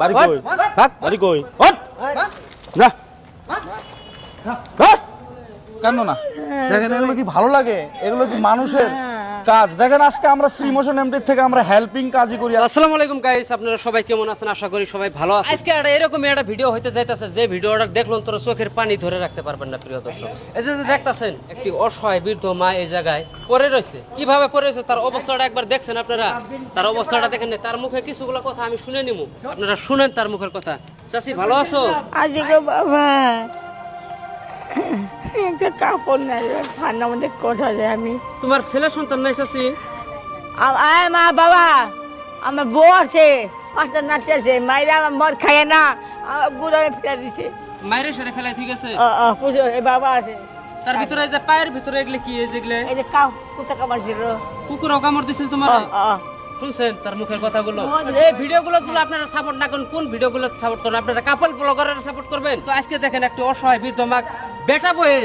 বাড়ি কই ভাগ। বাড়ি কই যা। কেন না জায়গাটা এগুলো কি ভালো লাগে? এগুলো কি মানুষের? কাজ। দেখেন আজকে আমরা ফ্রি মোশন এমডি থেকে আমরা হেল্পিং কাজই করি। আসসালামু আলাইকুম গাইস আপনারা সবাই কেমন আছেন? আশা করি সবাই ভালো আছেন। আজকে একটা এরকম একটা ভিডিও হইতে যাইতাছে যে ভিডিওটা দেখলেন তোরা চোখের পানি ধরে রাখতে পারবেন না প্রিয় দর্শক। এই যে দেখতাছেন একটি অসহায় বৃদ্ধ মা এই জায়গায় পড়ে রয়েছে। কীভাবে পড়ে রয়েছে তার অবস্থাটা একবার দেখছেন আপনারা? তার অবস্থাটা দেখেন না, তার মুখে কিছুগুলো কথা আমি শুনে নিমু। আপনারা শুনেন তার মুখের কথা। চাচি ভালো আছো? আজকে বাবা। একটা কাপড় নাই ঠান্ডার মধ্যে কোথা যায় আমি। তোমার ছেলে সন্তান নাই চাচি? আয় মা বাবা আমার বউ আছে পাঁচটা নাচতে আছে মাইরা আমার মদ খায় না গুড়ামে ফেলে দিছে। মায়ের সেরে ঠিক আছে? পুজো এই বাবা আছে। তার ভিতরে যে পায়ের ভিতরে এগুলো কি এই যেগুলো এই যে কাউ কাপড় ছিল। কুকুরও কামড় দিছিল তোমার। শুনছেন তার মুখের কথাগুলো? এই ভিডিওগুলো যদি আপনারা সাপোর্ট না করেন কোন ভিডিওগুলো সাপোর্ট করেন আপনারা কাপল ব্লগারের সাপোর্ট করবেন? তো আজকে দেখেন একটি অসহায় বৃদ্ধ মাক বেটা বয়ে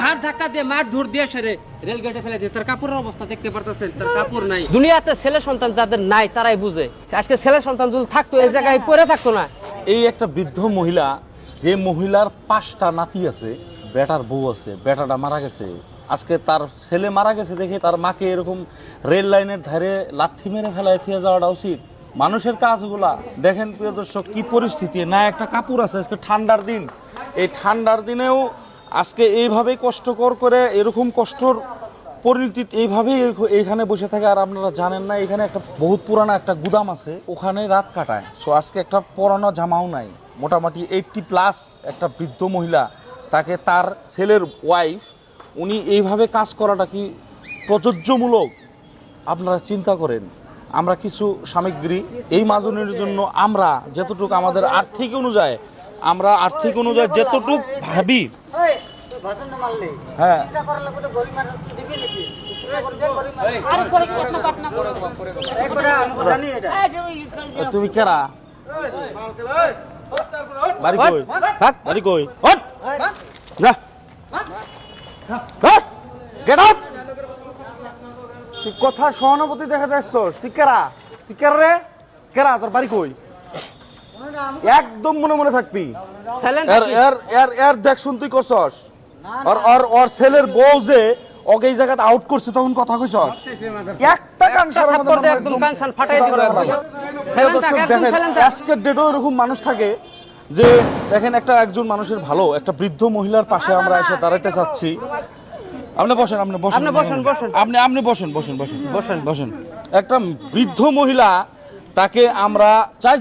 ঘাট ধাক্কা দিয়ে মার ধর দিয়ে সেরে রেল গেটে ফেলে দিয়ে তার কাপড়ের অবস্থা দেখতে পারতেছেন তার কাপড় নাই। দুনিয়াতে ছেলে সন্তান যাদের নাই তারাই বুঝে। আজকে ছেলে সন্তান যদি থাকতো এই জায়গায় পড়ে থাকতো না। এই একটা বৃদ্ধ মহিলা যে মহিলার পাঁচটা নাতি আছে বেটার বউ আছে বেটাটা মারা গেছে। আজকে তার ছেলে মারা গেছে দেখে তার মাকে এরকম রেল লাইনের ধারে লাথি মেরে ফেলায় থিয়ে যাওয়াটা উচিত। মানুষের কাজগুলা দেখেন প্রিয় দর্শক কি পরিস্থিতি। না একটা কাপড় আছে আজকে ঠান্ডার দিন। এই ঠান্ডার দিনেও আজকে এইভাবে কষ্টকর করে, এরকম কষ্টর পরিণতি এইভাবেই এইখানে বসে থাকে। আর আপনারা জানেন না, এখানে একটা বহুত পুরানো একটা গুদাম আছে, ওখানে রাত কাটায়। সো আজকে একটা পুরানো জামাও নাই। মোটামুটি এইটটি প্লাস একটা বৃদ্ধ মহিলা, তাকে তার ছেলের ওয়াইফ উনি এইভাবে কাজ করাটা কি প্রযোজ্যমূলক? আপনারা চিন্তা করেন। আমরা কিছু সামগ্রী এই মাজনের জন্য আমরা, যতটুকু আমাদের আর্থিক অনুযায়ী, আমরা আর্থিক অনুযায়ী যতটুকু ভাবি হ্যাঁ। তুমি কেরা? বাড়ি কই? বাড়ি কই? ওঠ! যা। গেট আউট তুই কথা সহানুভূতি দেখা যাচ্ছস। তুই কেরা? তুই কেরা রে? কেরা? তোর বাড়ি কই? একদম মনে মনে থাকবি। ছেলে এর এর এর এর দেখ শুন তুই করছস। আর ওর ছেলের বউ যে ওকে এই জায়গাতে আউট করছে তখন কথা কইছস? একটা কান সারা থাপ্পড় একদম কান সান ফাটাই দর্শক দেখেন আজকের ডেটেও এরকম মানুষ থাকে যে দেখেন একটা একজন মানুষের ভালো একটা বৃদ্ধ মহিলার পাশে আমরা এসে দাঁড়াইতে চাচ্ছি। আপনি বসেন আপনি বসেন বসেন, বসেন। আপনি আপনি বসেন বসেন বসেন। বসেন। বসেন। একটা বৃদ্ধ মহিলা তাকে আমরা চাই